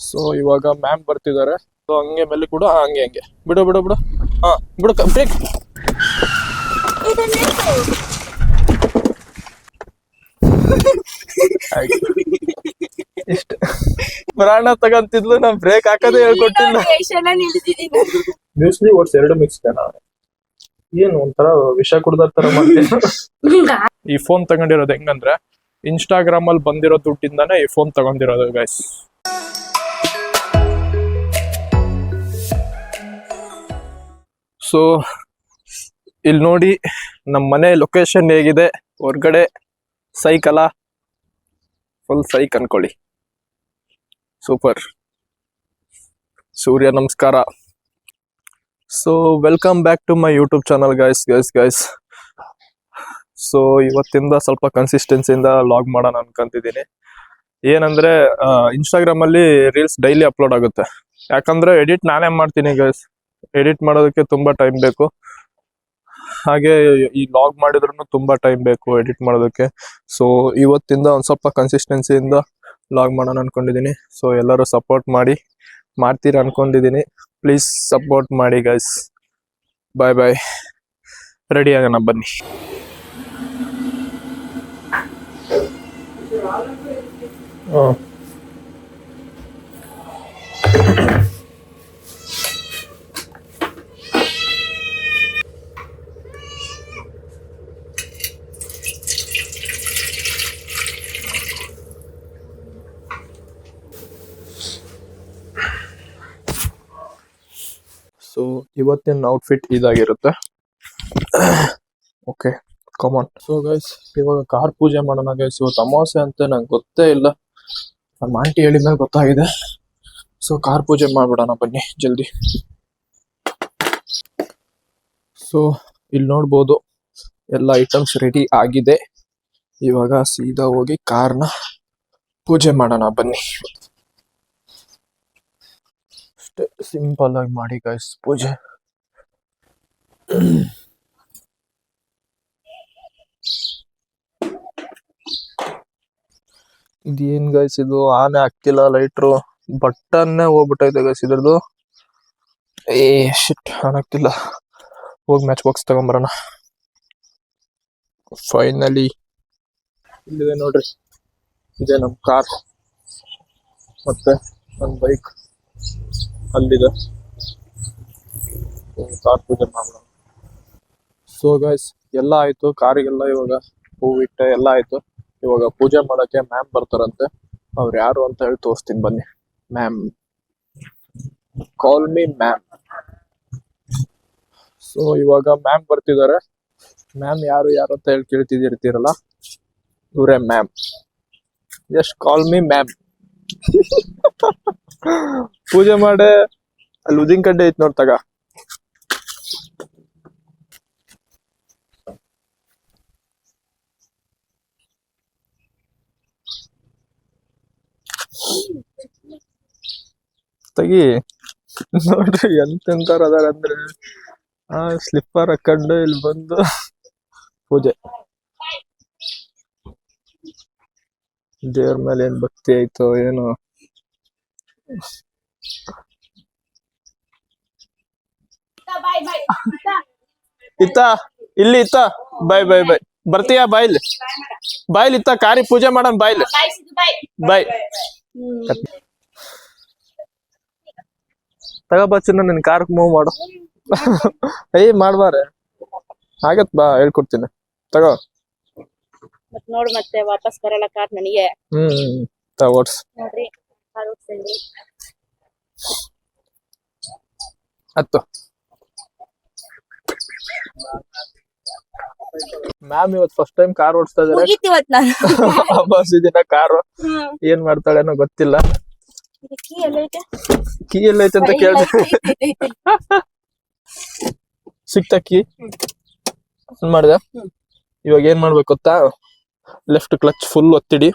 So ಇವಾಗ ma'am ಬರ್ತಿದ್ದಾರೆ. So ಹಂಗೆ ಮೇಲೆ ಕೂಡ ಹಂಗೆ ಹಂಗೆ. ಬಿಡು ಬಿಡು ಬಿಡು. ಹಾ ಬಿಡು ಬ್ರೇಕ್ ಇಷ್ಟ. ಪ್ರಾಣ ತಗಂತಿದ್ಲು ನಾ ಬ್ರೇಕ್ ಹಾಕೋದೇ ಹೇಳ್ಕೊಟ್ಟಿಲ್ಲ. ನ್ಯೂಸ್ಲಿ ಓಟ್ಸ್ ಎರಡು ಮಿಕ್ಸ್ ಏನು ಒಂಥರ ವಿಷ ಕುಡ್ದ ತರ ಈ ಫೋನ್ ತಗೊಂಡಿರೋದು ಹೆಂಗಂದ್ರೆ ಇನ್ಸ್ಟಾಗ್ರಾಮ್ ಅಲ್ಲಿ ಬಂದಿರೋ ದುಡ್ಡಿಂದಾನೇ ಈ ಫೋನ್ ತಗೊಂಡಿರೋದು ಗೈಸ್ ಸೊ ಇಲ್ಲಿ ನೋಡಿ ನಮ್ಮ ಮನೆ ಲೊಕೇಶನ್ ಹೇಗಿದೆ. ಹೊರಗಡೆ ಸೈಕಲ? ಫುಲ್ ಸೈಕ್ ಅನ್ಕೊಳ್ಳಿ. ಸೂಪರ್ ಸೂರ್ಯ ನಮಸ್ಕಾರ. So welcome back to my YouTube channel guys guys guys so ಇವತ್ತಿಂದ ಸ್ವಲ್ಪ ಕನ್ಸಿಸ್ಟೆನ್ಸಿಯಿಂದ ಲಾಗ್ ಮಾಡೋಣ ಅನ್ಕೊಂತಿದ್ದೀನಿ. ಏನಂದ್ರೆ ಇನ್ಸ್ಟಾಗ್ರಾಮ್ ಅಲ್ಲಿ ರೀಲ್ಸ್ ಡೈಲಿ ಅಪ್ಲೋಡ್ ಆಗುತ್ತೆ. ಯಾಕಂದ್ರೆ ಎಡಿಟ್ ನಾನೇ ಮಾಡ್ತೀನಿ ಗೈಸ್ ಎಡಿಟ್ ಮಾಡೋದಕ್ಕೆ ತುಂಬಾ ಟೈಮ್ ಬೇಕು. ಹಾಗೆ ಈ ಲಾಗ್ ಮಾಡಿದ್ರು ತುಂಬಾ ಟೈಮ್ ಬೇಕು ಎಡಿಟ್ ಮಾಡೋದಕ್ಕೆ. ಸೊ ಇವತ್ತಿಂದ ಒಂದು ಸ್ವಲ್ಪ ಕನ್ಸಿಸ್ಟೆನ್ಸಿಯಿಂದ ಲಾಗ್ ಮಾಡೋಣ ಅನ್ಕೊಂಡಿದ್ದೀನಿ ಸೊ ಎಲ್ಲರೂ ಸಪೋರ್ಟ್ ಮಾಡಿ, ಮಾಡ್ತೀರಾ ಅನ್ಕೊಂಡಿದ್ದೀನಿ ಪ್ಲೀಸ್ ಸಪೋರ್ಟ್ ಮಾಡಿ ಗೈಸ್ ಬಾಯ್ ಬಾಯ್ ರೆಡಿ ಆಗೋಣ, ಬನ್ನಿ. ಹಾಂ ಸೊ ಇವತ್ತಿನ ಔಟ್ಫಿಟ್ ಇದಾಗಿರುತ್ತೆ. Okay come on so guys ಇವಾಗ ಕಾರ್ ಪೂಜೆ ಮಾಡೋಣ ಗೈಸ್ ಇವತ್ತು ಅಮಾವಾಸ್ಯೆ ಅಂತ ನಂಗೆ ಗೊತ್ತೇ ಇಲ್ಲ. ನಮ್ಮ ಆಂಟಿ ಹೇಳಿದ್ಮೇಲೆ ಗೊತ್ತಾಗಿದೆ. ಸೊ ಕಾರ್ ಪೂಜೆ ಮಾಡ್ಬಿಡೋಣ ಬನ್ನಿ ಜಲ್ದಿ. ಸೊ ಇಲ್ಲಿ ನೋಡ್ಬೋದು ಎಲ್ಲ ಐಟಮ್ಸ್ ರೆಡಿ ಆಗಿದೆ. ಇವಾಗ ಸೀದಾ ಹೋಗಿ ಕಾರ್ನ ಪೂಜೆ ಮಾಡೋಣ ಬನ್ನಿ. ಸಿಂಪಲ್ ಆಗಿ ಮಾಡಿ ಗೈಸ್ ಪೂಜೆ. ಇದೇನ್ ಗೈಸ್ ಇದು ಆನೆ ಹಾಕ್ತಿಲ್ಲ ಲೈಟ್ರು ಬಟನ್ನೇ ಹೋಗ್ಬಿಟ್ಟೈತೆ ಗೈಸ್ ಇದ್ರದ್ದು. ಏ ಶಿಟ್ ಆನ್ ಆಗ್ತಿಲ್ಲ. ಹೋಗಿ ಮ್ಯಾಚ್ ಬಾಕ್ಸ್ ತಗೊಂಬರೋಣ. ಫೈನಲಿ ಇಲ್ಲಿದೆ ನೋಡ್ರಿ. ಇದೆ ನಮ್ಮ ಕಾರ್ ಮತ್ತೆ ನನ್ನ ಬೈಕ್ ಅಲ್ಲಿದೆ. ಕಾರ್ ಪೂಜೆ ಮಾಡೋಣ ಸೊ ಗೈಸ್ ಎಲ್ಲ ಆಯ್ತು, ಕಾರಿಗೆಲ್ಲ ಇವಾಗ ಹೂವಿಟ್ಟ ಎಲ್ಲ ಆಯ್ತು. ಇವಾಗ ಪೂಜೆ ಮಾಡಕ್ಕೆ ಮ್ಯಾಮ್ ಬರ್ತಾರಂತೆ. ಅವ್ರು ಯಾರು ಅಂತ ಹೇಳಿ ತೋರಿಸ್ತೀನಿ ಬನ್ನಿ. Ma'am call me ma'am so ಇವಾಗ ಮ್ಯಾಮ್ ಬರ್ತಿದ್ದಾರೆ. ಮ್ಯಾಮ್ ಯಾರು ಯಾರು ಅಂತ ಹೇಳಿ ಕೇಳ್ತಿದಿರ್ತೀರಲ್ಲ ಇವರೇ ma'am just call me ma'am ಪೂಜೆ ಮಾಡೆ ಅಲ್ಲಿ ಉದಿನ ಕಡ್ಡೆ ಐತ್ ನೋಡ್ತಾಗ ತೆಗಿ. ನೋಡ್ರಿ ಎಂತೆಂತಾರ ಅದಾರ ಅಂದ್ರೆ ಆ ಸ್ಲಿಪ್ಪರ್ ಹಾಕೊಂಡು ಇಲ್ಲಿ ಬಂದು ಪೂಜೆ. ದೇವ್ರ ಮೇಲೆ ಏನ್ ಭಕ್ತಿ ಆಯ್ತೋ ಏನೋ. ಇತ್ತ ಇಲ್ಲಿ ಇತ್ತ ಬಾಯ್ ಬಾಯ್ ಬಾಯ್. ಬರ್ತೀಯಾ ಬಾಯ್ಲಿ ಬಾಯ್ಲಿ ಇತ್ತ ಕಾರಿ ಪೂಜೆ ಮಾಡೋಣ ಬಾಯ್ಲಿ ಬಾಯ್. ತಗೋಬಚ್ಚಿನ ನಿನ್ ಕಾರ್ ಮೂವ್ ಮಾಡು. ಏಯ್ ಮಾಡ್ಬಾರೆ ಆಗತ್ ಬಾ ಹೇಳ್ಕೊಡ್ತೀನಿ. ತಗೋ. ಮತ್ ನೋಡ್ ಮತ್ತೆ ವಾಪಸ್ ಬರಲ್ಲ ಕಾರ್ ನನಗೆ. ಹ್ಮ್ ತಗೋಡ್ಸ್ ನೋಡ್ರಿ ಕಾರ್ ಓಡ್ಸಂಡಿ. ಹತ್ತು. ಮ್ಯಾಮ್ ಇವತ್ ಫಸ್ಟ್ ಟೈಮ್ ಕಾರ್ ಓಡಿಸ್ತಾ ಇದ್ದಾರೆ ಮುಗೀತಿವತ್ ನಾನು. ಅಮಾವಾಸ್ಯೆ ದಿನ ಕಾರು ಏನ್ ಮಾಡ್ತಾಳೇನೋ ಗೊತ್ತಿಲ್ಲ. ಕೀ ಎಲ್ಲೈತೆ ಕೀ ಎಲ್ಲೈತೆ ಅಂತ ಕೇಳ್ದೆ ಸಿಕ್ತಾ ಕೀ ಏನ್ ಮಾಡ್ದೆ? ಇವಾಗ ಏನ್ ಮಾಡ್ಬೇಕು ಗೊತ್ತಾ? ಲೆಫ್ಟ್ ಕ್ಲಚ್ ಫುಲ್ ಒತ್ತಿಡಿ.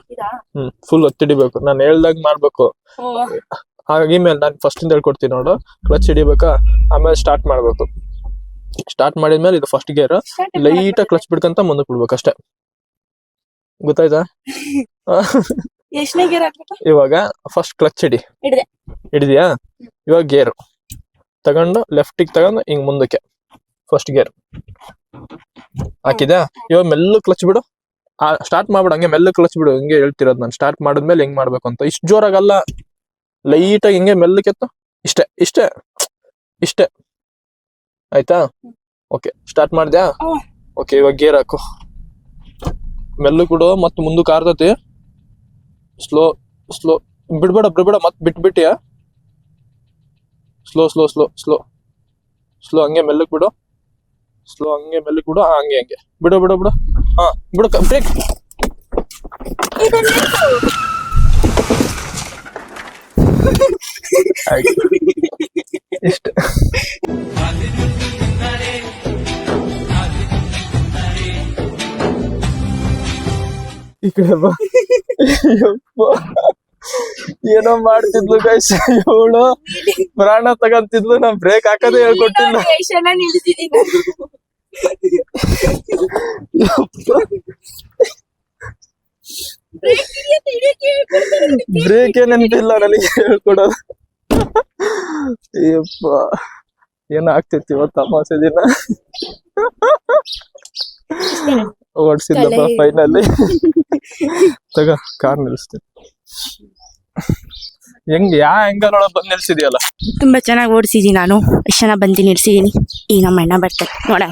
ಹ್ಮ್ ಫುಲ್ ಒತ್ತಿಡಿಬೇಕು. ನಾನು ಹೇಳ್ದಾಗ ಮಾಡ್ಬೇಕು. ಮೇಲೆ ನಾನು ಫಸ್ಟ್ ಇಂದ ಹೇಳ್ಕೊಡ್ತೀನಿ ನೋಡು. ಕ್ಲಚ್ ಹಿಡಿಬೇಕಾ? ಆಮೇಲೆ ಸ್ಟಾರ್ಟ್ ಮಾಡ್ಬೇಕು. ಸ್ಟಾರ್ಟ್ ಮಾಡಿದ್ಮೇಲೆ ಇದು ಫಸ್ಟ್ ಗೇರ್ ಲೈಟ್ ಕ್ಲಚ್ ಬಿಡ್ಕಂತ ಮುಂದಕ್ಕೆ ಬಿಡ್ಬೇಕು ಅಷ್ಟೇ. ಗೊತ್ತಾಯ್ತಾ? ಎಷ್ಟನೇ ಗೇರ್ ಇವಾಗ ಫಸ್ಟ್ ಕ್ಲಚ್ ಹಿಡಿ ಹಿಡ್ದೆ. ಹಿಡಿದ್ಯಾ ಇವಾಗ ಗೇರ್ ತಗೊಂಡು ಲೆಫ್ಟಿಗೆ ತಗೊಂಡು ಹಿಂಗ್ ಮುಂದಕ್ಕೆ. ಫಸ್ಟ್ ಗೇರ್ ಹಾಕಿದ್ಯಾ? ಇವಾಗ ಮೆಲ್ಲ ಕ್ಲಚ್ ಬಿಡು. ಸ್ಟಾರ್ಟ್ ಮಾಡ್ಬಿಡು ಹಂಗೆ ಮೆಲ್ಲ ಕ್ಲಚ್ ಬಿಡು. ಹಿಂಗೆ ಹೇಳ್ತಿರೋದು ನಾನು. ಸ್ಟಾರ್ಟ್ ಮಾಡಿದ್ಮೇಲೆ ಹೆಂಗ್ ಮಾಡ್ಬೇಕು ಅಂತ. ಇಷ್ಟು ಜೋರಾಗಲ್ಲ. ಲೈಟಾಗಿ ಹಿಂಗೆ ಮೆಲ್ಲಕ್ಕೆತ್ತು ಇಷ್ಟೇ ಇಷ್ಟೇ ಇಷ್ಟೇ. ಆಯ್ತಾ? ಓಕೆ ಸ್ಟಾರ್ಟ್ ಮಾಡಿದ್ಯಾ? ಓಕೆ ಇವಾಗ ಗೇರ್ ಹಾಕು. ಮೆಲ್ಲು ಕೊಡು ಮತ್ತೆ ಮುಂದಕ್ಕೆ ಆರ್ತತಿ ಸ್ಲೋ ಸ್ಲೋ ಬಿಡ್ಬೇಡ ಬಿಡ್ಬೇಡ ಮತ್ತೆ ಬಿಟ್ಬಿಟ್ಟಿಯಾ slow slow slow slow slow ಹಂಗೆ ಮೆಲ್ಲಕ್ ಬಿಡು ಸ್ಲೋ ಹಂಗೆ ಮೆಲ್ಲಕ್ ಬಿಡು ಹಾ, ಹಂಗೆ ಹಂಗೆ. ಬಿಡು ಬಿಡು ಬಿಡು. ಹಾ ಬಿಡು ಬ್ರೇಕ್ ಇಷ್ಟ. ಈ ಕಡೆ ಬಾ. ಯಪ್ಪ. ಏನೋ ಮಾಡ್ತಿದ್ಲು ಗೈಸ್ ಇವಳು ಪ್ರಾಣ ತಗಂತಿದ್ಲು ನಾ ಬ್ರೇಕ್ ಹಾಕದೇ ಹೇಳ್ಕೊಟ್ಟಿಲ್ಲ. ಬ್ರೇಕ್ ಬ್ರೇಕ್ ನೆನಪಿಲ್ಲ ನನಗೆ ಹೇಳ್ಕೊಡೋದು. ಯಪ್ಪ. ಏನಾಗ್ತೈತಿ ಇವತ್ತು ಅಮಾಸೆ ದಿನ? ಓಡಿಸಿದ್ದಪ್ಪ. ಫೈನಲ್ಲಿ ತಗ ಕಾರ್ ನಿಲ್ಲಿಸ್ತೀನಿ. ಹೆಂಗ್ ಯಾ ಆಂಗಲ್ ಒಳಗ್ ಬಂದ್ ನಿಲ್ಸಿದ್ಯಲ್ಲ? ತುಂಬಾ ಚೆನ್ನಾಗಿ ಓಡಿಸಿದೀನಿ ನಾನು. ಎಷ್ಟು ಜನ ಬಂದು ನಿಲ್ಸಿದೀನಿ ಈಗ ನಮ್ಮ ಅಣ್ಣ ಬರ್ತಾರೆ. ನೋಡ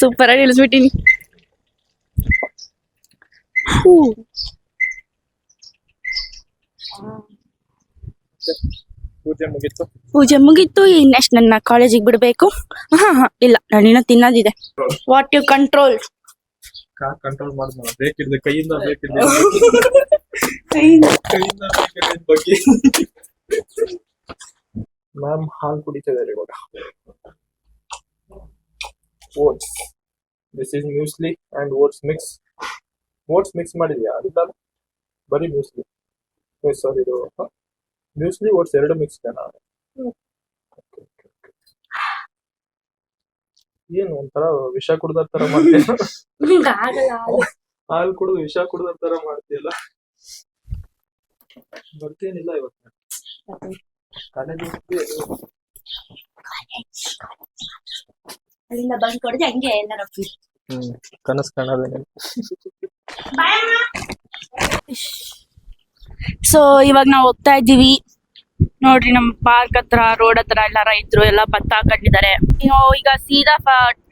ಸೂಪರ್ ಆಗಿ ನಿಲ್ಸ್ಬಿಟ್ಟಿನಿ. ಪೂಜೆ ಮುಗೀತು? ಪೂಜೆ ಮುಗೀತು ಇನ್ನೆಷ್ಟು ನನ್ನ ಕಾಲೇಜಿಗೆ ಬಿಡಬೇಕು. ಹಾ ಹಾ ಇಲ್ಲ ನಾನಿನ್ನ ತಿನ್ನೋದಿದೆ. What you control car control ಮಾಡಿದ್ನ ಬೇಕಿರ್ಲಿ ಕೈಯಿಂದ ಬೇಕಿರ್ಲಿ ಕೈಯಿಂದ. ಬೇಕಿರ್ಲಿ ಬಗ್ಗೆ. ಮ್ಯಾಮ್ ಹಾಲು ಕುಡಿತಿದ್ದಾರೆ ಇವಾಗ. Oats this is muesli and oats mix oats mix ಮಾಡಿದ್ಯಾ? ಇಲ್ಲ ಬರೀ ಮ್ಯೂಸ್ಲಿ ಸಾರಿ ಇದು ಮ್ಯೂಸ್ಲಿ ಓಟ್ಸ್ ಎರಡು ಮಿಕ್ಸ್ ನಾನು ಏನು ಒಂಥರ ವಿಷ ಕುಡ್ದ ತರ ಮಾಡ್ತೀಯ ಆಗಲ್ಲ ಹಾಲು ಕುಡಿದು ವಿಷ ಕುಡ್ದ ತರ ಮಾಡ್ತೀಯಲ್ಲ? ಬರ್ತೇನಿಲ್ಲ ಇವತ್ತು. ಕಾಲೇಜ್ ಅಲ್ಲಿಂದ ಬಂದ್ ಕೊಡದೆ ಹಂಗೆ ಎಲ್ಲಾರ ಹ್ಮ್ ಕನಸ್ ಕಾಣೋದೇನೆ ಸೊ ಇವಾಗ ನಾವು ಹೋಗ್ತಾ ಇದ್ದೀವಿ. ನೋಡ್ರಿ ನಮ್ ಪಾರ್ಕ್ ಹತ್ರ ರೋಡ್ ಹತ್ರ ಎಲ್ಲ ರೈತರು ಎಲ್ಲ ಭತ್ತ ಹಾಕೊಂಡಿದ್ದಾರೆ. ಈಗ ಸೀದಾ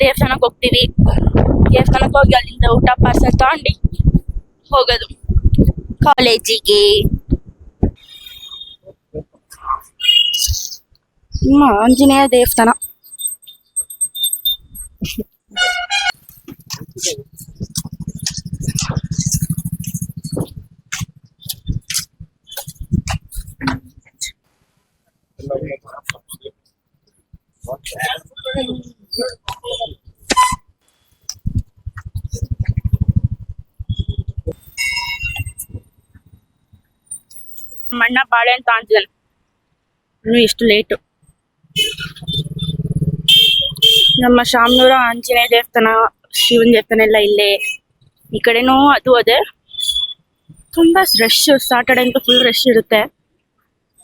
ದೇವಸ್ಥಾನಕ್ಕೆ ಹೋಗ್ತೀವಿ. ದೇವಸ್ಥಾನಕ್ಕೆ ಹೋಗಿ ಅಲ್ಲಿಂದ ಊಟ ಪಾರ್ಸಲ್ ತಗೊಂಡು ಹೋಗೋದು. ಕಾಲೇಜಿಗೆ ಆಂಜನೇಯ ದೇವಸ್ಥಾನ. ಬಾಳೆ ಅಂತ ಅಂತಿದ್ದಾನೆ ಇನ್ನು ಇಷ್ಟು ಲೇಟು ನಮ್ಮ ಶಾಮನೂರ ಆಂಜನೇಯ ದೇವಸ್ಥಾನ ಶಿವನ ದೇವಸ್ಥಾನ ಎಲ್ಲ ಇಲ್ಲೇ. ಈ ಕಡೆನೂ ಅದು ಅದೇ. ತುಂಬಾ ರಶ್ ಸಾಟರ್ಡೆ ಅಂತೂ ಫುಲ್ ರಶ್ ಇರುತ್ತೆ.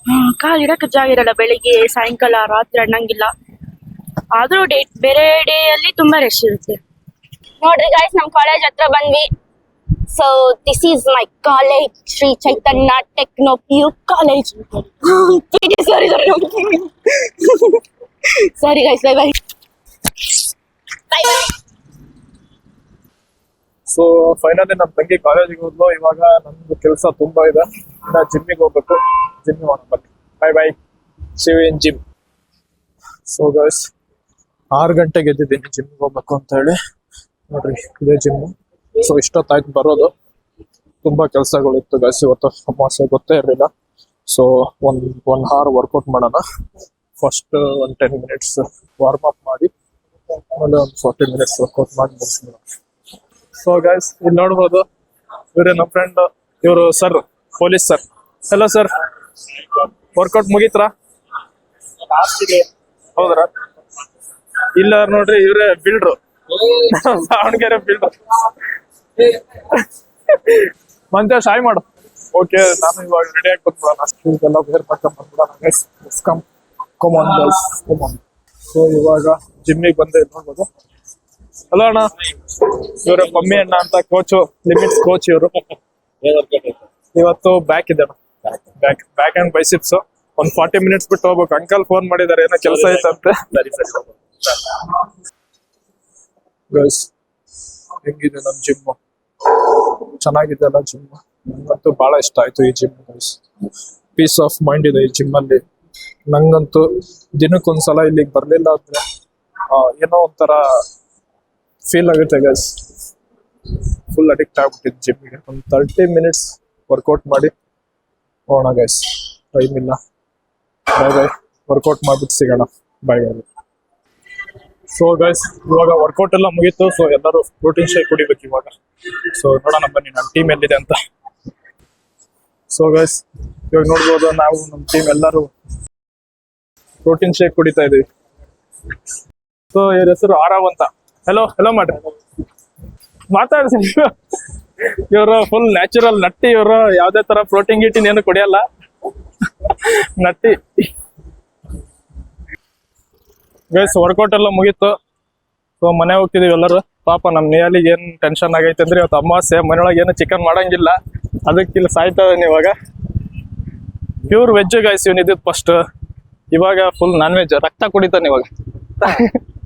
ಹ್ಮ್, ಕಾಲಿಡಕ್ಕೆ ಜಾಗ ಇರಲ್ಲ. ಬೆಳಿಗ್ಗೆ ಸಾಯಂಕಾಲ ರಾತ್ರಿ ಅನ್ನಂಗಿಲ್ಲ ಆದ್ರೂ ಡೇ ಬೇರೆ ಡೇ ಅಲ್ಲಿ ತುಂಬಾ ರಶ್ ಇರುತ್ತೆ. ನೋಡ್ರಿ ಗಾಯ್ಸ್ ನಮ್ ಕಾಲೇಜ್ ಹತ್ರ ಬಂದ್ವಿ. So this is my college Shri Chaitanya techno P U sorry, sorry guys, bye bye. Bye bye. So finally ನಮ್ಮ ತಂಗಿ ಕಾಲೇಜಿಗೆ ಹೋದ್ಲು. ಇವಾಗ ನಮ್ದು ಕೆಲಸ ತುಂಬಾ ಇದೆ. ಇನ್ನ ಜಿಮ್ಮಿಗೆ ಹೋಗ್ಬೇಕು. ಜಿಮ್ ಮಾಡೋಣ ಬನ್ನಿ bye bye Shiv in gym so guys ಆರು ಗಂಟೆಗೆ ಎದ್ದಿದ್ದೀನಿ. ಜಿಮ್ಗೆ ಹೋಗ್ಬೇಕು ಅಂತ ಹೇಳಿ. ನೋಡ್ರಿ ಇದೇ ಜಿಮ್ ಸೊ ಇಷ್ಟೊತ್ತಾಯ್ತು ಬರೋದು. ತುಂಬಾ ಕೆಲಸಗಳಿತ್ತು ಗೈಸ್ ಇವತ್ತು ಅಮಾವಾಸ್ಯೆ ಗೊತ್ತೇ ಇರಲಿಲ್ಲ. ಸೊ ಒಂದ್ ಒನ್ ಅವರ್ ವರ್ಕೌಟ್ ಮಾಡೋಣ. ಫಸ್ಟ್ ಒಂದ್ ಟೆನ್ ಮಿನಿಟ್ಸ್ ವಾರ್ಮ್ ಅಪ್ ಮಾಡಿ, ಆಮೇಲೆ ಒಂದು ಫಾರ್ಟಿ ಮಿನಿಟ್ಸ್ ವರ್ಕೌಟ್ ಮಾಡಿ ಮುಗಿಸಿದ ಸೊ ಗೈಸ್ ಇಲ್ಲಿ ನೋಡ್ಬೋದು. ಇವ್ರೆ ನಮ್ಮ ಫ್ರೆಂಡ್ ಇವರು sir police sir hello sir workout ಮುಗೀತ್ರಾ? ಹೌದ್ರಾ? ಇಲ್ಲ ನೋಡ್ರಿ, ಇವ್ರೆ ಬಿಲ್ಡ್ರು ದಾವಣಗೆರೆ ಬಿಲ್ಡ್ರು ಮಂತೆ ಶಾಯ್ ಮಾಡು. ಓಕೆ ನಾನು ಇವಾಗ ರೆಡಿ ಆಗಿ ಬಂದ್ಬಿಡೋಣ. ಇದೆಲ್ಲ ಬೇರೆ ಪಕ್ಕ ಬಂದ್ಬಿಡೋಣ. Guys come come on guys come on so ಇವಾಗ ಜಿಮ್ಮಿಗೆ ಬಂದೆ ನೋಡ್ಬೋದು. ಹಲೋ ಅಣ್ಣ. ಇವರ ಮಮ್ಮಿ ಅಣ್ಣ ಅಂತ ಕೋಚು ಲಿಮಿಟ್ಸ್ ಕೋಚ್ ಇವರು. ಇವತ್ತು ಬ್ಯಾಕ್ ಇದೆ ಬ್ಯಾಕ್ ಬ್ಯಾಕ್ ಅಂಡ್ ಬೈಸಿಪ್ಸ್ ಒಂದ್ ಫಾರ್ಟಿ ಮಿನಿಟ್ಸ್ ಬಿಟ್ಟು ಹೋಗ್ಬೇಕು. ಅಂಕಲ್ ಫೋನ್ ಮಾಡಿದಾರೆ ಏನೋ ಕೆಲಸ ಐತಂತೆ ಗೈಸ್ ಹೆಂಗಿದೆ ನಮ್ ಜಿಮ್ ಚೆನ್ನಾಗಿದೆ ಅಲ್ಲ ಜಿಮ್ ನಂಗಂತೂ ಬಹಳ ಇಷ್ಟ ಆಯ್ತು ಈ ಜಿಮ್ ಪೀಸ್ ಆಫ್ ಮೈಂಡ್ ಇದೆ ಈ ಜಿಮ್ ಅಲ್ಲಿ. ನಂಗಂತೂ ದಿನಕ್ಕೊಂದ್ಸಲ ಇಲ್ಲಿಗೆ ಬರ್ಲಿಲ್ಲ ಅಂದ್ರೆ ಏನೋ ಒಂಥರ ಫೀಲ್ ಆಗುತ್ತೆ ಗೈಸ್ ಫುಲ್ ಅಡಿಕ್ಟ್ ಜಿಮ್ ಜಿಮ್ಗೆ ಒಂದು ತರ್ಟಿ ಮಿನಿಟ್ಸ್ ವರ್ಕೌಟ್ ಮಾಡಿ ಹೋಗೋಣ ಗೈಸ್ ಟೈಮ್ ಇಲ್ಲ. ಬಾಯ್ ಬಾಯ್ ವರ್ಕೌಟ್ ಮಾಡ್ಬಿಟ್ಟು ಸಿಗೋಣ. ಬಾಯ್ ಬಾಯ್ ಸೊ ಗೈಸ್ ಇವಾಗ ವರ್ಕೌಟ್ ಎಲ್ಲ ಮುಗೀತು. ಸೊ ಎಲ್ಲರೂ ಪ್ರೋಟೀನ್ ಶೇಕ್ ಕುಡಿಬೇಕು ಇವಾಗ. ಸೊ ನೋಡೋಣ ಬನ್ನಿ ನಮ್ಮ ಟೀಮ್ ಎಲ್ಲಿದೆ ಅಂತ. ಸೊ ಗೈಸ್ ಇವಾಗ ನೋಡ್ಬೋದು ನಾವು ನಮ್ಮ ಟೀಮ್ ಎಲ್ಲರೂ ಪ್ರೋಟೀನ್ ಶೇಕ್ ಕುಡಿತಾ ಇದೀವಿ ಸೊ ಇವ್ರ ಹೆಸರು ಆರಾವ್ ಅಂತ. ಹಲೋ ಹಲೋ ಮಾಡ್ರಿ ಮಾತಾಡ್ತೀನಿ ಇವರು ಫುಲ್ ನ್ಯಾಚುರಲ್ ನಟ್ಟಿ, ಇವರು ಯಾವ್ದೇ ತರ ಪ್ರೋಟೀನ್ ಗೀಟಿನ್ ಏನು ಕುಡಿಯಲ್ಲ. ನಟ್ಟಿ. ಗೈಸ್ ವರ್ಕೌಟ್ ಎಲ್ಲ ಮುಗೀತು. ಸೊ ಮನೆ ಹೋಗ್ತಿದೀವಿ ಎಲ್ಲರೂ. ಪಾಪ ನಮ್ಮ ನಿಯಾಲಿಗೆ ಏನ್ ಟೆನ್ಷನ್ ಆಗೈತೆ ಅಂದ್ರೆ ಇವತ್ತು ಅಮಾವಾಸ್ಯೆ ಮನೆಯೊಳಗೆ ಏನು ಚಿಕನ್ ಮಾಡಂಗಿಲ್ಲ. ಅದಕ್ಕೆ ಇಲ್ಲಿ ಸಾಯ್ತಾ ಇವಾಗ. ಪ್ಯೂರ್ ವೆಜ್ ಗೈಸ್ ಇವನ್ ಇದ್ದಿದ್ದು ಫಸ್ಟ್ ಇವಾಗ ಫುಲ್ ನಾನ್ ವೆಜ್ ರಕ್ತ ಕುಡಿತಾನೆ ಇವಾಗ.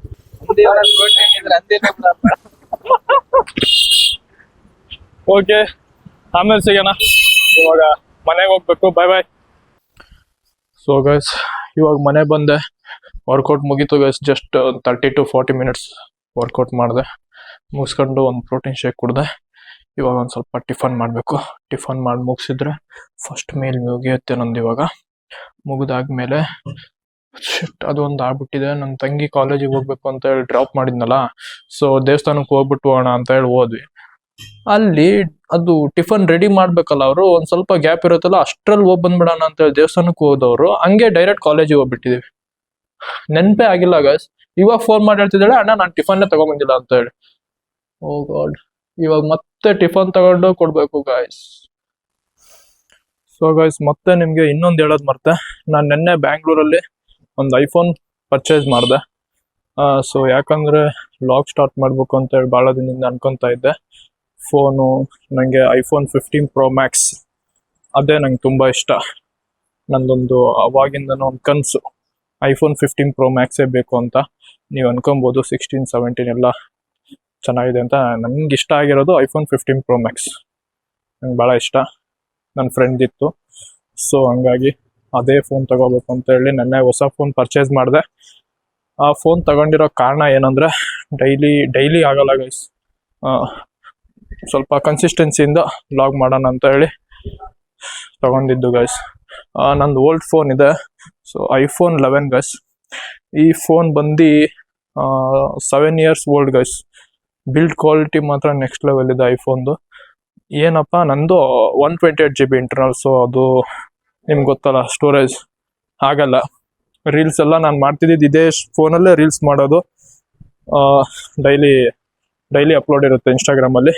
ಓಕೆ ಆಮೇಲೆ ಸಿಗೋಣ. ಇವಾಗ ಮನೆಗೆ ಹೋಗ್ಬೇಕು. ಬಾಯ್ ಬಾಯ್ ಸೊ ಗೈಸ್ ಇವಾಗ ಮನೆ ಬಂದೆ. ವರ್ಕೌಟ್ ಮುಗೀತು just thirty to forty minutes workout ಮಾಡಿದೆ. ಮುಗಿಸ್ಕೊಂಡು ಒಂದು ಪ್ರೋಟೀನ್ ಶೇಕ್ ಕುಡ್ದೆ. ಇವಾಗ ಒಂದು ಸ್ವಲ್ಪ ಟಿಫನ್ ಮಾಡಬೇಕು. ಟಿಫನ್ ಮಾಡಿ ಮುಗಿಸಿದ್ರೆ ಫಸ್ಟ್ ಮೇಲ್ ಮುಗಿಯುತ್ತೆ ನಂದು ಇವಾಗ. ಮುಗಿದಾದ್ಮೇಲೆ ಶಿಟ್ ಅದೊಂದು ಆಗ್ಬಿಟ್ಟಿದೆ. ನನ್ನ ತಂಗಿ ಕಾಲೇಜಿಗೆ ಹೋಗ್ಬೇಕು ಅಂತ ಹೇಳಿ ಡ್ರಾಪ್ ಮಾಡಿದ್ನಲ್ಲ ಸೊ ದೇವಸ್ಥಾನಕ್ಕೆ ಹೋಗ್ಬಿಟ್ಟು ಹೋಗೋಣ ಅಂತ ಹೇಳಿ ಹೋದ್ವಿ. ಅಲ್ಲಿ ಅದು ಟಿಫನ್ ರೆಡಿ ಮಾಡ್ಬೇಕಲ್ಲ ಅವರು, ಒಂದ್ ಸ್ವಲ್ಪ ಗ್ಯಾಪ್ ಇರುತ್ತಲ್ಲ, ಅಷ್ಟ್ರಲ್ಲಿ ಹೋಗಿ ಬಂದ್ಬಿಡೋಣ ಅಂತ ಹೇಳಿ ದೇವಸ್ಥಾನಕ್ಕೆ ಹೋದವರು, ಹಂಗೆ ಡೈರೆಕ್ಟ್ ಕಾಲೇಜಿಗೆ ಹೋಗ್ಬಿಟ್ಟಿದೀವಿ. ನೆನ್ಪೇ ಆಗಿಲ್ಲ ಗೈಸ್ ಇವಾಗ ಫೋನ್ ಮಾಡಿ ಅಣ್ಣ, ನಾನು ಟಿಫನ್ನೇ ತಗೊಂಬಂದಿಲ್ಲ ಅಂತ ಹೇಳಿ. ಓ ಗಾಡ್ ಇವಾಗ ಮತ್ತೆ ಟಿಫನ್ ತಗೊಂಡು ಕೊಡ್ಬೇಕು ಗಾಯ್ಸ್ ಸೊ ಗಾಯ್ಸ್ ಮತ್ತೆ ನಿಮ್ಗೆ ಇನ್ನೊಂದು ಹೇಳೋದು ಮರ್ತೆ. ನಾನು ನಿನ್ನೆ ಬ್ಯಾಂಗ್ಳೂರಲ್ಲಿ ಒಂದು ಐಫೋನ್ ಪರ್ಚೇಸ್ ಮಾಡಿದೆ. ಸೊ ಯಾಕಂದ್ರೆ ಲಾಗ್ ಸ್ಟಾರ್ಟ್ ಮಾಡ್ಬೇಕು ಅಂತ ಹೇಳಿ ಭಾಳ ದಿನದಿಂದ ಅನ್ಕೊಂತ ಇದ್ದೆ. ಫೋನು ನನಗೆ ಐಫೋನ್ ಫಿಫ್ಟೀನ್ ಪ್ರೋ ಮ್ಯಾಕ್ಸ್ ಅದೇ ನಂಗೆ ತುಂಬ ಇಷ್ಟ. ನಂದೊಂದು ಅವಾಗಿಂದನೂ ಒಂದು ಕನಸು. ಐಫೋನ್ ಫಿಫ್ಟೀನ್ ಪ್ರೋ ಮ್ಯಾಕ್ಸೇ ಬೇಕು ಅಂತ ನೀವು ಅನ್ಕೊಬೋದು ಸಿಕ್ಸ್ಟೀನ್ ಸೆವೆಂಟೀನ್ ಎಲ್ಲ ಚೆನ್ನಾಗಿದೆ ಅಂತ ನನಗೆ ಇಷ್ಟ ಆಗಿರೋದು ಐಫೋನ್ ಫಿಫ್ಟೀನ್ ಪ್ರೋ ಮ್ಯಾಕ್ಸ್ ನಂಗೆ ಭಾಳ ಇಷ್ಟ. ನನ್ನ ಫ್ರೆಂಡ್ ಇತ್ತು. ಸೊ ಹಂಗಾಗಿ ಅದೇ ಫೋನ್ ತಗೋಬೇಕು ಅಂತ ಹೇಳಿ ನೆನ್ನೆ ಹೊಸ ಫೋನ್ ಪರ್ಚೇಸ್ ಮಾಡಿದೆ. ಆ ಫೋನ್ ತಗೊಂಡಿರೋ ಕಾರಣ ಏನಂದರೆ ಡೈಲಿ ಡೈಲಿ ಆಗಲ್ಲ ಗೈಸ್ ಸ್ವಲ್ಪ ಕನ್ಸಿಸ್ಟೆನ್ಸಿಯಿಂದ ಬ್ಲಾಗ್ ಮಾಡೋಣ ಅಂತ ಹೇಳಿ ತಗೊಂಡಿದ್ದು ಗೈಸ್ ನಂದು ಓಲ್ಡ್ ಫೋನ್ ಇದೆ. ಸೊ ಐಫೋನ್ ಲೆವೆನ್ ಗೈಸ್ ಈ ಫೋನ್ ಬಂದು seven years old guys build quality ಮಾತ್ರ ನೆಕ್ಸ್ಟ್ ಲೆವೆಲ್ ಇದೆ ಐಫೋನ್ದು ಏನಪ್ಪ, ನಂದು one twenty eight G B internal so ಅದು ನಿಮ್ಗೆ ಗೊತ್ತಲ್ಲ ಸ್ಟೋರೇಜ್ ಆಗಲ್ಲ. ರೀಲ್ಸ್ ಎಲ್ಲ ನಾನು ಮಾಡ್ತಿದ್ದಿದ್ದು ಇದೇ ಫೋನಲ್ಲೇ ರೀಲ್ಸ್ ಮಾಡೋದು. ಡೈಲಿ ಡೈಲಿ ಅಪ್ಲೋಡ್ ಇರುತ್ತೆ ಇನ್ಸ್ಟಾಗ್ರಾಮಲ್ಲಿ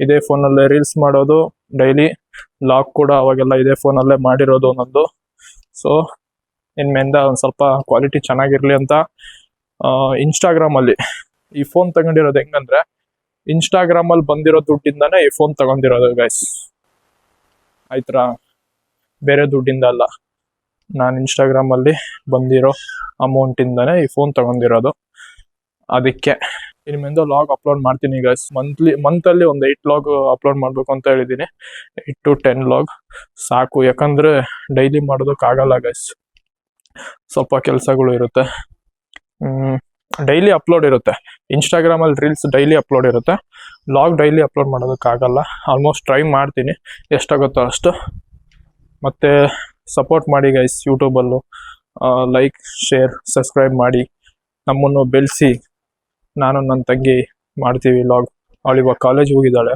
ಇದೇ ಫೋನಲ್ಲೇ ರೀಲ್ಸ್ ಮಾಡೋದು ಡೈಲಿ ಲಾಕ್ ಕೂಡ ಅವಾಗೆಲ್ಲ ಇದೇ ಫೋನಲ್ಲೇ ಮಾಡಿರೋದು ನಂದು. ಸೊ ಇನ್ಮೇಲಿಂದ ಒಂದು ಸ್ವಲ್ಪ ಕ್ವಾಲಿಟಿ ಚೆನ್ನಾಗಿರ್ಲಿ ಅಂತ ಇನ್ಸ್ಟಾಗ್ರಾಮಲ್ಲಿ ಈ ಫೋನ್ ತಗೊಂಡಿರೋದು ಹೆಂಗಂದ್ರೆ ಇನ್ಸ್ಟಾಗ್ರಾಮಲ್ಲಿ ಬಂದಿರೋ ದುಡ್ಡಿಂದಾನೇ ಈ ಫೋನ್ ತಗೊಂಡಿರೋದು ಗೈಸ್ ಆಯ್ತಾ ಬೇರೆ ದುಡ್ಡಿಂದ ಅಲ್ಲ. ನಾನು ಇನ್ಸ್ಟಾಗ್ರಾಮಲ್ಲಿ ಬಂದಿರೋ ಅಮೌಂಟಿಂದಾನೇ ಈ ಫೋನ್ ತಗೊಂಡಿರೋದು. ಅದಕ್ಕೆ ಇನ್ಮೇಲಿಂದ ಲಾಗ್ ಅಪ್ಲೋಡ್ ಮಾಡ್ತೀನಿ ಗೈಸ್ ಮಂತ್ಲಿ ಮಂತಲ್ಲಿ ಒಂದು ಏಯ್ಟ್ ಲಾಗ್ ಅಪ್ಲೋಡ್ ಮಾಡಬೇಕು ಅಂತ ಹೇಳಿದ್ದೀನಿ ಏಯ್ಟ್ ಟು ಟೆನ್ ಲಾಗ್ ಸಾಕು. ಯಾಕಂದ್ರೆ ಡೈಲಿ ಮಾಡೋದಕ್ಕಾಗಲ್ಲ ಗೈಸ್ ಸ್ವಲ್ಪ ಕೆಲಸಗಳು ಇರುತ್ತೆ. ಡೈಲಿ ಅಪ್ಲೋಡ್ ಇರುತ್ತೆ. ಇನ್ಸ್ಟಾಗ್ರಾಮಲ್ಲಿ ರೀಲ್ಸ್ ಡೈಲಿ ಅಪ್ಲೋಡ್ ಇರುತ್ತೆ. ಲಾಗ್ ಡೈಲಿ ಅಪ್ಲೋಡ್ ಮಾಡೋದಕ್ಕಾಗಲ್ಲ. ಆಲ್ಮೋಸ್ಟ್ ಟ್ರೈ ಮಾಡ್ತೀನಿ. ಎಷ್ಟಾಗುತ್ತೋ ಅಷ್ಟು. ಮತ್ತು ಸಪೋರ್ಟ್ ಮಾಡಿ ಗೈಸ್ ಯೂಟ್ಯೂಬಲ್ಲೂ ಲೈಕ್ ಶೇರ್ ಸಬ್ಸ್ಕ್ರೈಬ್ ಮಾಡಿ. ನಮ್ಮನ್ನು ಬೆಳೆಸಿ. ನಾನು ನನ್ನ ತಂಗಿ ಮಾಡ್ತೀವಿ ಲಾಗ್ ಅವಳಿವಾಗ ಕಾಲೇಜ್ ಹೋಗಿದ್ದಾಳೆ.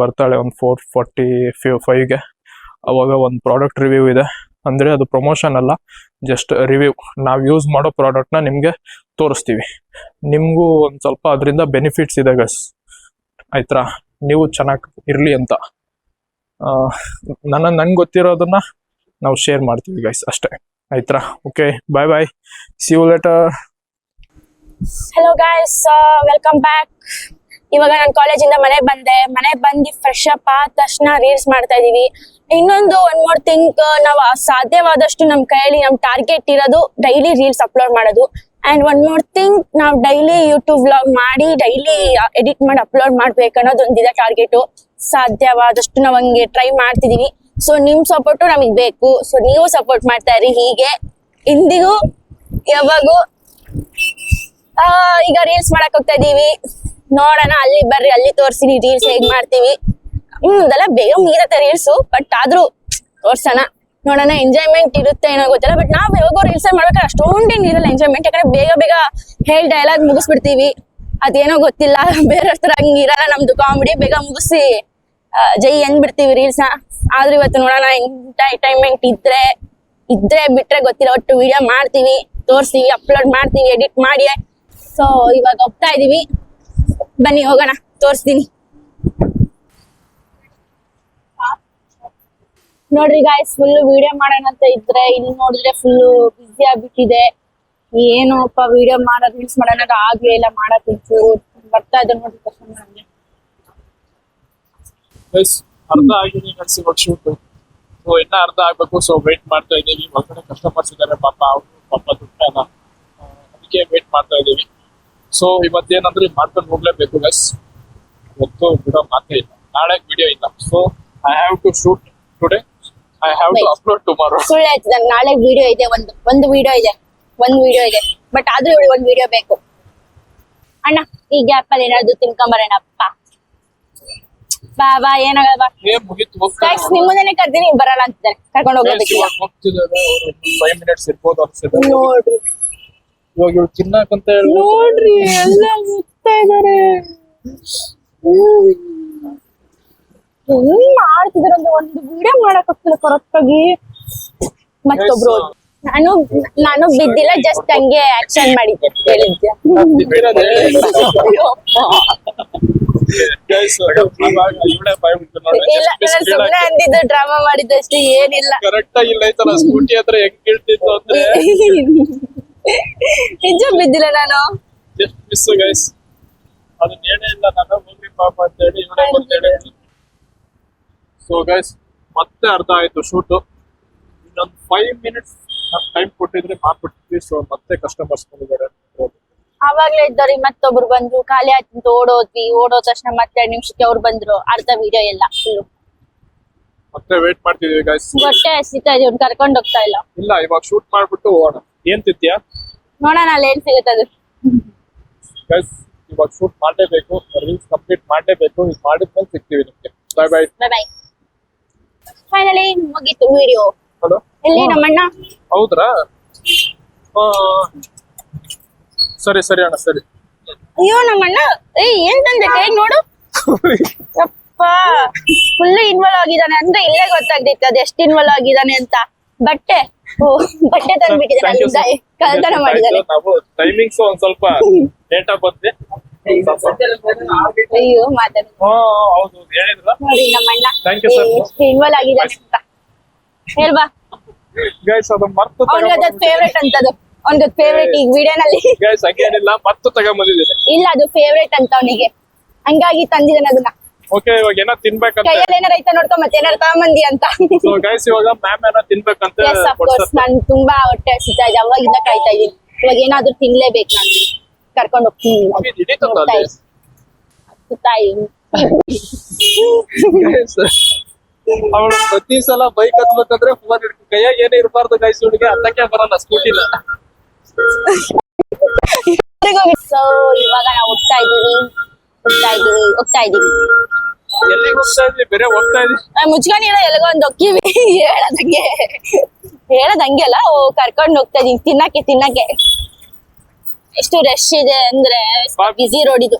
ಬರ್ತಾಳೆ ಒಂದು ಫೋರ್ ಫಾರ್ಟಿ ಫಿ ಫೈವ್ಗೆ ಅವಾಗ ಒಂದು ಪ್ರಾಡಕ್ಟ್ ರಿವ್ಯೂ ಇದೆ. ಅಂದರೆ ಅದು ಪ್ರಮೋಷನ್ ಅಲ್ಲ ಜಸ್ಟ್ ರಿವ್ಯೂ ನಾವು ಯೂಸ್ ಮಾಡೋ ಪ್ರಾಡಕ್ಟ್ನ ನಿಮಗೆ ತೋರಿಸ್ತೀವಿ. ನಿಮಗೂ ಒಂದು ಸ್ವಲ್ಪ ಅದರಿಂದ ಬೆನಿಫಿಟ್ಸ್ ಇದೆ ಗಸ್ ಆಯ್ತಾ ನೀವು ಚೆನ್ನಾಗಿ ಇರಲಿ ಅಂತ. ನನ್ನ, ನಂಗೆ ಗೊತ್ತಿರೋದನ್ನ ನಾವು ಶೇರ್ ಮಾಡ್ತೀವಿ ಗೈಸ್ ಅಷ್ಟೇ. ಆಯ್ತಾ okay bye bye see you later hello guys welcome back ಇವಾಗ ನಾನು ಕಾಲೇಜಿಂದ ಮನೆ ಬಂದೆ. ಮನೆ ಬಂದು ಫ್ರೆಶ್ ಅಪ್ ಆದ ತಕ್ಷಣ ರೀಲ್ಸ್ ಮಾಡ್ತಾ ಇದೀವಿ. ಇನ್ನೊಂದು ಒನ್ ಮೋರ್ ಥಿಂಕ್ ನಾವು ಸಾಧ್ಯವಾದಷ್ಟು ನಮ್ಮ ಕೈಯಲ್ಲಿ ನಮ್ಮ ಟಾರ್ಗೆಟ್ ಇರೋದು ಡೈಲಿ ರೀಲ್ಸ್ ಅಪ್ಲೋಡ್ ಮಾಡೋದು. ಅಂಡ್ ಒನ್ ಮೋರ್ ಥಿಂಗ್ ನಾವು ಡೈಲಿ ಯೂಟ್ಯೂಬ್ ವ್ಲಾಗ್ ಮಾಡಿ ಡೈಲಿ ಎಡಿಟ್ ಮಾಡಿ ಅಪ್ಲೋಡ್ ಮಾಡ್ಬೇಕು ಅನ್ನೋದು ಒಂದಿದೆ ಟಾರ್ಗೆಟು ಸಾಧ್ಯವಾದಷ್ಟು ನಾವು ಹಂಗೆ ಟ್ರೈ ಮಾಡ್ತಿದೀವಿ. ಸೊ ನಿಮ್ ಸಪೋರ್ಟು ನಮಗ್ ಬೇಕು. ಸೊ ನೀವು ಸಪೋರ್ಟ್ ಮಾಡ್ತಾ ಇರಿ ಹೀಗೆ. ಇಂದಿಗೂ, ಯಾವಾಗೂ ಈಗ ರೀಲ್ಸ್ ಮಾಡಕ್ ಹೋಗ್ತಾ ಇದೀವಿ. ನೋಡೋಣ, ಅಲ್ಲಿ ಬರ್ರಿ, ಅಲ್ಲಿ ತೋರ್ಸಿನಿ ರೀಲ್ಸ್ ಹೇಗ್ ಮಾಡ್ತೀವಿ. ಹ್ಮ್ ಅದೆಲ್ಲ ಬೇಗ ಮುಗಿದತ್ತೆ ರೀಲ್ಸ್ ಬಟ್ ಆದ್ರೂ ತೋರ್ಸೋಣ. ನೋಡೋಣ ಎಂಜಾಯ್ಮೆಂಟ್ ಇರುತ್ತೆ ಏನೋ ಗೊತ್ತಿಲ್ಲ ಬಟ್ ನಾವ್ ಯಾವಾಗೋ ರೀಲ್ಸ್ ಮಾಡ್ಬೇಕಾದ್ರೆ ಅಷ್ಟೊಂದೇನ್ ಇರಲ್ಲ ಎಂಜಾಯ್ಮೆಂಟ್ ಯಾಕಂದ್ರೆ ಬೇಗ ಬೇಗ ಹೇಳ್ ಡೈಲಾಗ್ ಮುಗಿಸ್ಬಿಡ್ತೀವಿ. ಅದೇನೋ ಗೊತ್ತಿಲ್ಲ ಬೇರೆ ಹತ್ರ ಹಂಗೆ ಇರಲ್ಲ, ನಮ್ದು ಕಾಮಿಡಿ ಬೇಗ ಮುಗಿಸಿ ಜೈ ಅಂದ್ಬಿಡ್ತೀವಿ ರೀಲ್ಸ್ ಆದ್ರೂ ಇವತ್ತು ನೋಡೋಣ ಎಂಟರ್ಟೈನ್ಮೆಂಟ್ ಇದ್ರೆ ಇದ್ರೆ ಬಿಟ್ರೆ ಗೊತ್ತಿಲ್ಲ, ಒಟ್ಟು ವಿಡಿಯೋ ಮಾಡ್ತೀವಿ, ತೋರಿಸ್ತೀವಿ ಅಪ್ಲೋಡ್ ಮಾಡ್ತೀವಿ ಎಡಿಟ್ ಮಾಡಿ. ಸೊ ಇವಾಗ ಹೋಗ್ತಾ ಇದೀವಿ. ಬನ್ನಿ, ಹೋಗೋಣ. ತೋರಿಸ್ತೀನಿ. ನೋಡ್ರಿ ಗಾಯ್ಸ್ ಫುಲ್ ವಿಡಿಯೋ ಮಾಡೋಣ ಅಂತ ಇದ್ರೆ, ಇಲ್ಲಿ ನೋಡಿದ್ರೆ ಫುಲ್ ಬಿಸಿ ಆಗ್ಬಿಟ್ಟಿದೆ. ಏನೋಪ್ಪ ವಿಡಿಯೋ ಮಾಡೋದು ಮಿಸ್ ಮಾಡೋಣ ಆಗ್ಲೇ ಇಲ್ಲ, ಮಾಡಕ್ ಬರ್ತಾ ಇದೆ ನೋಡ್ರಿ ತಕ್ಷಣ ಅರ್ಧ ಆಗಿದೆ ಸೊ ಇನ್ನ ಅರ್ಧ ಆಗ್ಬೇಕು ಸೊ ವೇಟ್ ಮಾಡ್ತಾ ಇದ್ದೀವಿ ಒಳಗಡೆ ಕಸ್ಟಮರ್ಸ್ ಪಾಪ, ಅವರು ಪಾಪ ದುಡ್ಡಲ್ಲ. ಅದಕ್ಕೆ ವೇಟ್ ಮಾಡ್ತಾ ಇದ್ದೀವಿ ಸೊ ಇವತ್ತೇನಂದ್ರೆ ಮಾಡ್ಕೊಂಡು ಹೋಗ್ಲೇಬೇಕು ಗಸ್ ಇವತ್ತು ಬಿಡೋ ಮಾತೇ ಇಲ್ಲ. ನಾಳೆ ವಿಡಿಯೋ ಇಲ್ಲ. So I have to shoot today I have to upload tomorrow ಸುಳ್ಳು ಆಯ್ತು ನಾಳೆ ವಿಡಿಯೋ ಇದೆ. ಒಂದು ಒಂದು ವಿಡಿಯೋ ಇದೆ. ಒಂದು ವಿಡಿಯೋ ಇದೆ. ಬಟ್ ಆದ್ರೂ ಇವಳಿಗೆ ಒಂದು ವಿಡಿಯೋ ಬೇಕು. ಅಣ್ಣ ಈ ಗ್ಯಾಪ್ ಅಲ್ಲಿ ಏನಾದ್ರು ತಿನ್ಕೊಂಬರೋಣಪ್ಪ ಬಾ ಬಾ ಏನಾಗಲ್ಲ ಮುಗೀತು ಹೋಗ್ತಾ ಟ್ಯಾಕ್ಸ್ ಮುಂದೆನೆ ಕರ್ತೀನಿ ಬರಲ್ಲ ಅಂತಿದ್ದಾರೆ ಕರ್ಕೊಂಡು ಹೋಗ್ತಿದ್ದಾರೆ. ಫೈವ್ ಮಿನಿಟ್ಸ್ ಇರ್ಬೋದು ನೋಡ್ರಿ. ಇವಾಗ ಇವ್ರು ತಿನ್ನಕಂತ ಹೇಳಿ ನೋಡ್ರಿ ಎಲ್ಲ ಮುಗ್ತಾ ಇದಾರೆ. ಹೆಂಗ್ ಮಾಡ್ತಿದಾರೆ ಅಂದ್ರೆ ಒಂದು ವಿಡಿಯೋ ಮಾಡಕ್ ಆಗ್ತಿಲ್ಲ ಕರೆಕ್ಟ್ ಆಗಿ ಮತ್ತೊಬ್ರು ನಾನು ನಾನು ಬಿದ್ದಿಲ್ಲ ಜಸ್ಟ್ ಹಂಗೆ ಆಕ್ಷನ್ ಮಾಡಿದ್ದೆ ಹೇಳಿದ್ದೆ. ಇವಳೆ ಇಲ್ಲ ನಾನು ಸುಮ್ಮನೆ ಅಂದಿದ್ದು ಡ್ರಾಮಾ ಮಾಡಿದ್ದು ಅಷ್ಟೇ ಏನಿಲ್ಲ. ಕರೆಕ್ಟ್ ಆಗಿ ಇಲ್ಲ ಸ್ಕೂಟಿ ಹತ್ರ ಹೆಂಗ್ ಕೇಳ್ತಿತ್ತು ಅಂದ್ರೆ. ನಿಜ ಬಿದ್ದಿಲ್ಲ ನಾನು. ಮಿಸ್ ಗೈಸ್ ಅದು ಇಲ್ಲ ನಾನು ಹೋಗ್ರಿ ಪಾಪ ಅಂತ ಹೇಳಿ ಇವಳೆ ಬಂದೇಳಿ ಸೊ ಗೈಸ್ ಮತ್ತೆ ಅರ್ಧ ಆಯ್ತು ಶೂಟ್ ಇನ್ನೊಂದು ಫೈವ್ ಮಿನಿಟ್ಸ್ ಟೈಮ್ ಕೊಟ್ಟಿದ್ರೆ ಮಾಡ್ಬಿಟ್ಟಿದ್ವಿ ಸೊ ಮತ್ತೆ ಕಸ್ಟಮರ್ಸ್ ಬಂದಿದ್ದಾರೆ. ಅವಾಗ್ಲೇ ಇದ್ದವ್ರಿ ಮತ್ತೊಬ್ರು ಬಂದ್ರು. ಖಾಲಿ ಆಯ್ತು ಓಡೋದ್ವಿ. ಓಡೋ ತಕ್ಷಣ ಮತ್ತೆ ಎರಡ್ ನಿಮಿಷಕ್ಕೆ ಅವ್ರು ಬಂದ್ರು. ಅರ್ಧ ವಿಡಿಯೋ ಎಲ್ಲ ಫುಲ್ ಮತ್ತೆ ವೇಟ್ ಮಾಡ್ತಿದೀವಿ ಗೈಸ್ ಹೊಟ್ಟೆ ಸಿಗ್ತಾ ಇದೆ ಕರ್ಕೊಂಡು ಹೋಗ್ತಾ ಇಲ್ಲ. ಇಲ್ಲ ಇವಾಗ ಶೂಟ್ ಮಾಡ್ಬಿಟ್ಟು ಹೋಗೋಣ. ಏನ್ ತಿಂತೀಯ? ನೋಡೋಣ ಅಲ್ಲಿ ಏನ್ ಸಿಗುತ್ತೆ ಅದು. ಗೈಸ್ ಇವಾಗ ಶೂಟ್ ಮಾಡಲೇಬೇಕು ರೀಲ್ಸ್ ಕಂಪ್ಲೀಟ್ ಮಾಡಲೇಬೇಕು ಇದು ಮಾಡಿದ್ಮೇಲೆ ಸಿಗ್ತೀವಿ ನಿಮ್ಗೆ. Bye bye bye bye finally ಮುಗೀತು ವಿಡಿಯೋ ಹಲೋ ಎಲ್ಲಿ ನಮ್ಮಣ್ಣ? ಹೌದ್ರಾ? ಆ, ಸರಿ ಸರಿ ಅಣ್ಣ ಸರಿ. ಅಯ್ಯೋ ನಮ್ಮಣ್ಣ ಏ ಏನ್ ತಂದೆ? ಕೈ ನೋಡು? ಯಪ್ಪ. ಫುಲ್ ಇನ್ವಾಲ್ವ್ ಆಗಿದ್ದಾನೆ. ಅಂದ್ರೆ ಇಲ್ಲೇ ಗೊತ್ತಾಗ್ತಿತ್ತು ಅದು ಎಷ್ಟು ಇನ್ವಾಲ್ವ್ ಆಗಿದ್ದಾನೆ ಅಂತ. ಬಟ್ಟೆ. ಬಟ್ಟೆ ತಂದ್ಬಿಟ್ಟಿದ್ದಾರೆ. ಕಳ್ತನ ಟೈಮಿಂಗ್ಸ್ ಒಂದ್ ಸ್ವಲ್ಪ ಲೇಟ್ ಆಗಿ ಅಯ್ಯೋ ಮಾತಾಡ. ಹೌದು ನೋಡಿ ಇನ್ವಾಲ್ವ್ ಆಗಿದ್ದಾನೆ ಅಂತ. ಹೇಳ್ಬಾ ಗೈಸ್ ಅದು ಮರ್ತು ಅವ್ನಿಗೆ ಅದ್ ಅಂತ ಅಂತದು. ಅವ್ನಿಗೆ ಫೇವರೇಟ್ ಈಗ ವಿಡಿಯೋನಲ್ಲಿ. ಗೈಸ್ ಹಂಗೇನಿಲ್ಲ ಮರ್ತು ತಗೊಂಬಂದಿದ್ದೀನಿ ಇಲ್ಲ ಅದು ಫೇವರೇಟ್ ಅಂತ ಅವನಿಗೆ. ಹಂಗಾಗಿ ತಂದಿದ್ದಾನೆ ಅದನ್ನ. ಓಕೆ ಇವಾಗ ಏನೋ ತಿನ್ಬೇಕಂತ? ಕೈಯಲ್ಲಿ ಏನಾರ ಐತ ನೋಡ್ಕೊ ಮತ್ತೆ ಏನಾರ ತಗೊಂಬಂದಿ ಅಂತ. ಸೊ ಗೈಸ್ ಇವಾಗ ಮ್ಯಾಮ್ ಏನೋ ತಿನ್ಬೇಕಂತ ಎಸ್ ಅಫ್ಕೋರ್ಸ್ ನಾನು ತುಂಬಾ ಹೊಟ್ಟೆ ಹಸಿತಾ ಇದೆ ಅವಾಗಿಂದ ಕಾಯ್ತಾ ಇದೀನಿ. ಇವಾಗ ಏನಾದ್ರೂ ತಿನ್ಲೇಬೇಕು ನಾನು. ಕರ್ಕೊಂಡು ಹೋಗ್ತೀನಿ ಇರು. ಅವಳು ಪ್ರತಿ ಸಲ ಬೈಕ್ ಹತ್ಬೇಕಂದ್ರೆ ಫೋನ್ ಹಿಡ್ಕೊ ಕೈಯಾಗ ಏನೇ ಇರಬಾರ್ದು ಗೈಸ್ ಹುಡುಗಿ ಹತ್ತಕ್ಕೆ ಬರಲ್ಲ ಸ್ಕೂಟಿನ ಸೊ ಇವಾಗ ನಾವು ಹೋಗ್ತಾ ಇದೀವಿ ಹೋಗ್ತಾ ಇದೀವಿ ಹೋಗ್ತಾ ಇದೀವಿ ಎಲ್ಲಿಗೆ ಹೋಗ್ತಾ ಬೇರೆ ಹೋಗ್ತಾ ಮುಚ್ಕೊಂಡಿರೋ ಒಂದ್ ಹೊಕ್ಕಿವಿ ಹೇಳದಂಗೆ. ಹೇಳದಂಗೆ ಅಲ್ಲ ಓ ಕರ್ಕೊಂಡು ಹೋಗ್ತಾ ಇದೀನಿ ತಿನ್ನಕ್ಕೆ ತಿನ್ನಕ್ಕೆ. ಎಷ್ಟು ರಶ್ ಇದೆ ಅಂದ್ರೆ ಬಿಸಿ ರೋಡ್ ಇದು.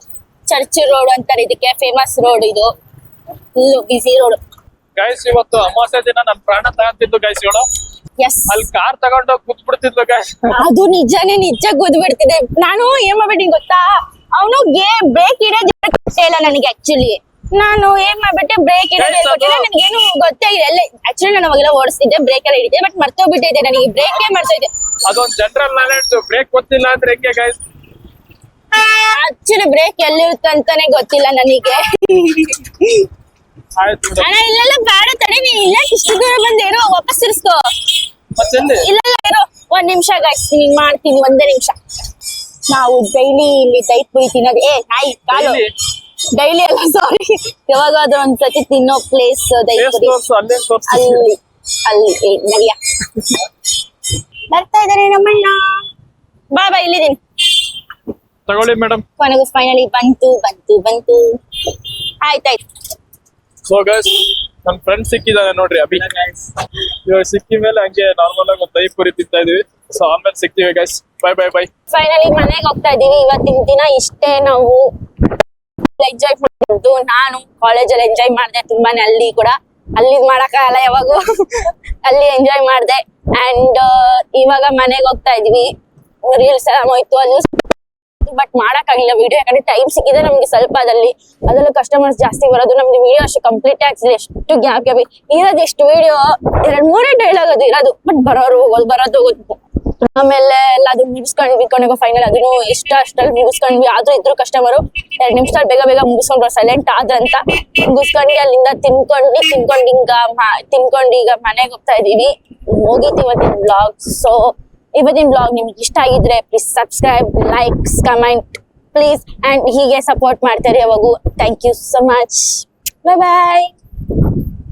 ಚರ್ಚ್ ರೋಡ್ ಅಂತಾರೆ ಇದಕ್ಕೆ ಫೇಮಸ್ ರೋಡ್ ಇದು. ಫುಲ್ ಬಿಸಿ ರೋಡ್ ಗೈಸ್ ಇವತ್ತು ಅಮಾವಾಸ್ಯ ದಿನ ನನ್ ಪ್ರಾಣ ತಗೊಂತಿದ್ದು ಗೈಸ್ ಇವಳು. ಎಸ್ ಅಲ್ಲಿ ಕಾರ್ ತಗೊಂಡೋಗಿ ಕೂತ್ಬಿಡ್ತಿದ್ಲು ಗೈಸ್ ಅದು ನಿಜಾನೇ ನಿಜ ಬಿಡ್ತಿದೆ. ನಾನು ಏನ್ ಮಾಡ್ಬಿಟ್ಟಿನಿ ಗೊತ್ತಾ? ಅವನು ಗೇ ಬ್ರೇಕ್ ಇಡೋದ್ ಇಲ್ಲ ನನಗೆ ಆಕ್ಚುಲಿ ನಾನು ಏನ್ ಮಾಡ್ಬಿಟ್ಟೆ ಬ್ರೇಕ್ ಇರೋದು ನನಗೆ ಏನು ಹೇಳ್ಕೊಟ್ಟಿಲ್ಲ ನನಗೇನು ಗೊತ್ತೇ ಇಲ್ಲ. ಎಲ್ಲ ಆಕ್ಚುಲಿ ನಾನು ಅವಾಗೆಲ್ಲ ಓಡಿಸ್ತಿದ್ದೆ ಬ್ರೇಕ್ ಎಲ್ಲ ಹಿಡಿದೆ ಬಟ್ ಮರ್ತೋಗ್ಬಿಟ್ಟಿದೆ ನನಗೆ. ಬ್ರೇಕೇ ಅದೊಂದು ಜನರಲ್ ನಾಲೆಡ್ಜ್ ಬ್ರೇಕ್ ಗೊತ್ತಿಲ್ಲ ಅಂದ್ರೆ ಹೆಂಗೆ ಗೈಸ್ ಆಕ್ಚುಲಿ ಬ್ರೇಕ್ ಎಲ್ಲಿರುತ್ತೆ ಅಂತಾನೆ ಗೊತ್ತಿಲ್ಲ ನನಗೆ. ಆಯ್ತು ಅಣ್ಣ ಇಲ್ಲೆಲ್ಲ ಬೇಡ ತಡೆ ನೀ ಇಲ್ಲ ಇಷ್ಟು ದೂರ ಬಂದು ಇರೋ ವಾಪಸ್ ತಿರ್ಸ್ಕೋ ಮತ್ತೆ ಇಲ್ಲ ಇರೋ. ಒಂದ್ ನಿಮಿಷ ಗಾಯ್ಸ್ ನಿಂಗ್ ಮಾಡ್ತೀನಿ ಒಂದೇ ನಿಮಿಷ. ನಾವು ಡೈಲಿ ಇಲ್ಲಿ ದೈತ್ ಪುರಿ ತಿನ್ನೋದು. ಏ ನಾಯಿ ಕಾಲು? ಡೈಲಿ ಅಲ್ಲ ಸಾರಿ ಯಾವಾಗಾದ್ರೂ ಒಂದ್ಸತಿ ತಿನ್ನೋ ಪ್ಲೇಸ್ ದೈತ್ ಫೇಸ್ ಪುರಿ ತೋರ್ಸು ಅಲ್ಲೇನ್ ತೋರ್ಸು ಅಲ್ಲಿ ಅಲ್ಲಿ ನಡಿಯ. ಬರ್ತಾ ಇದಾರೆ ನಮ್ಮಣ್ಣ ಬಾ ಬಾ ಇಲ್ಲಿದ್ದೀನಿ. ತಗೊಳ್ಳಿ ಮೇಡಮ್ ಕೊನೆಗೂ ಫೈನಲಿ ಬಂತು ಬಂತು ಬಂತು. ಆಯ್ತಾಯ್ತು ಸೊ ಗೈಸ್ ನನ್ ಫ್ರೆಂಡ್ ಸಿಕ್ಕಿದಾನೆ ನೋಡ್ರಿ ಅಭಿ. ಇವಾಗ ಸಿಕ್ಕಿ ಮೇಲೆ ಹಂಗೆ ನಾರ್ಮಲ್ ಆಗಿ ಒಂದ್ ದೈ ಪುರಿ ತಿಂತಾ ಇದೀವಿ. ಸೊ ಆಮೇಲೆ ಸಿಗ್ತೀವಿ guys bye bye bye finally ಮನೆಗೆ ಹೋಗ್ತಾ ಇದೀವಿ. ಇವತ್ತಿನ ದಿನ ಇಷ್ಟೇ ನಾವು ಎಂಜಾಯ್ ಮಾಡಿದ್ದು ನಾನು ಕಾಲೇಜಲ್ಲಿ ಎಂಜಾಯ್ ಮಾಡಿದೆ ತುಂಬಾನೇ ಅಲ್ಲಿ ಕೂಡ. ಅಲ್ಲಿ ಮಾಡಕ್ಕಾಗಲ್ಲ ಯಾವಾಗೂ. ಅಲ್ಲಿ ಎಂಜಾಯ್ ಮಾಡಿದೆ. ಅಂಡ್ ಇವಾಗ ಮನೆಗೆ ಹೋಗ್ತಾ ಇದೀವಿ. ರೀಲ್ಸ್ ಎಲ್ಲ ಹೋಯ್ತು ಅಲ್ಲಿ ಬಟ್ ಮಾಡಕ್ಕಾಗಿಲ್ಲ. ವಿಡಿಯೋ ಯಾಕಂದ್ರೆ ಟೈಮ್ ಸಿಕ್ಕಿದೆ ನಮ್ಗೆ ಸ್ವಲ್ಪ ಅದಲ್ಲಿ ಅದರಲ್ಲೂ ಕಸ್ಟಮರ್ಸ್ ಜಾಸ್ತಿ ಬರೋದು ನಮ್ಗೆ ವಿಡಿಯೋ ಅಷ್ಟು ಕಂಪ್ಲೀಟ್ ಆಗ್ತಿದೆ ಎಷ್ಟು ಗ್ಯಾಪ್ ಗ್ಯಾಪ್ ಇರೋದು ಎಷ್ಟು ವಿಡಿಯೋ ಎರಡ್ ಮೂರೇ ಡೈಲಾಗ್ ಅದು ಇರೋದು. ಬಟ್ ಬರೋರು ಹೋಗೋದು ಬರೋದು ಹೋಗೋದು ಆಮೇಲೆ ಎಲ್ಲ ಅದು ಮುಗಿಸ್ಕೊಂಡು ಕೊನೆಗೆ ಫೈನಲ್ ಅದನ್ನು ಇಷ್ಟ ಅಷ್ಟಲ್ಲಿ ಮುಗಿಸ್ಕೊಂಡ್ವಿ. ಆದ್ರೂ ಇದ್ರು ಕಸ್ಟಮರು ಎರಡ್ ನಿಮಿಷದಲ್ಲಿ ಬೇಗ ಬೇಗ ಮುಗಿಸ್ಕೊಂಡು ಸೈಲೆಂಟ್ ಆದ್ರಂತ ಮುಗಿಸ್ಕೊಂಡು ಅಲ್ಲಿಂದ ತಿನ್ಕೊಂಡು ತಿನ್ಕೊಂಡು ಹಿಂಗ ತಿನ್ಕೊಂಡು ಈಗ ಮನೆಗೆ ಹೋಗ್ತಾ ಇದೀವಿ ಮುಗೀತು ಬ್ಲಾಗ್ ಸೊ ಇವತ್ತಿನ ಬ್ಲಾಗ್ ನಿಮ್ಗೆ ಇಷ್ಟ ಆಗಿದ್ರೆ please subscribe likes comment please and ಹೀಗೆ ಸಪೋರ್ಟ್ ಮಾಡ್ತಾರೆ ಯಾವಾಗೂ. Thank you so much bye bye